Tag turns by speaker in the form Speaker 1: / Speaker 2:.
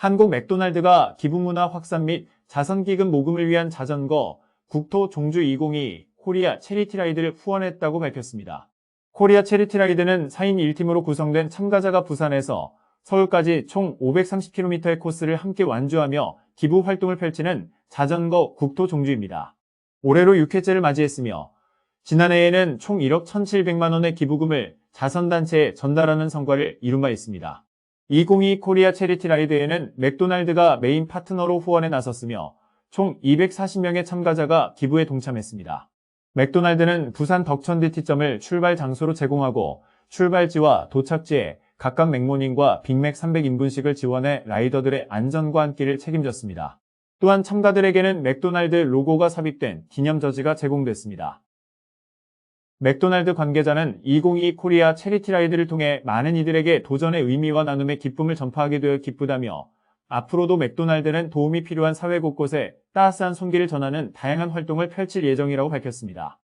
Speaker 1: 한국 맥도날드가 기부문화 확산 및 자선기금 모금을 위한 자전거 국토 종주 2022 코리아 체리티라이드를 후원했다고 밝혔습니다. 코리아 체리티라이드는 4인 1팀으로 구성된 참가자가 부산에서 서울까지 총 530km의 코스를 함께 완주하며 기부 활동을 펼치는 자전거 국토 종주입니다. 올해로 6회째를 맞이했으며 지난해에는 총 1억 1,700만 원의 기부금을 자선단체에 전달하는 성과를 이룬 바 있습니다. 2022 코리아 체리티 라이드에는 맥도날드가 메인 파트너로 후원에 나섰으며 총 240명의 참가자가 기부에 동참했습니다. 맥도날드는 부산 덕천디티점을 출발 장소로 제공하고 출발지와 도착지에 각각 맥모닝과 빅맥 300인분씩을 지원해 라이더들의 안전과 안기를 책임졌습니다. 또한 참가들에게는 맥도날드 로고가 삽입된 기념 저지가 제공됐습니다. 맥도날드 관계자는 2022 코리아 체리티 라이드를 통해 많은 이들에게 도전의 의미와 나눔의 기쁨을 전파하게 되어 기쁘다며 앞으로도 맥도날드는 도움이 필요한 사회 곳곳에 따스한 손길을 전하는 다양한 활동을 펼칠 예정이라고 밝혔습니다.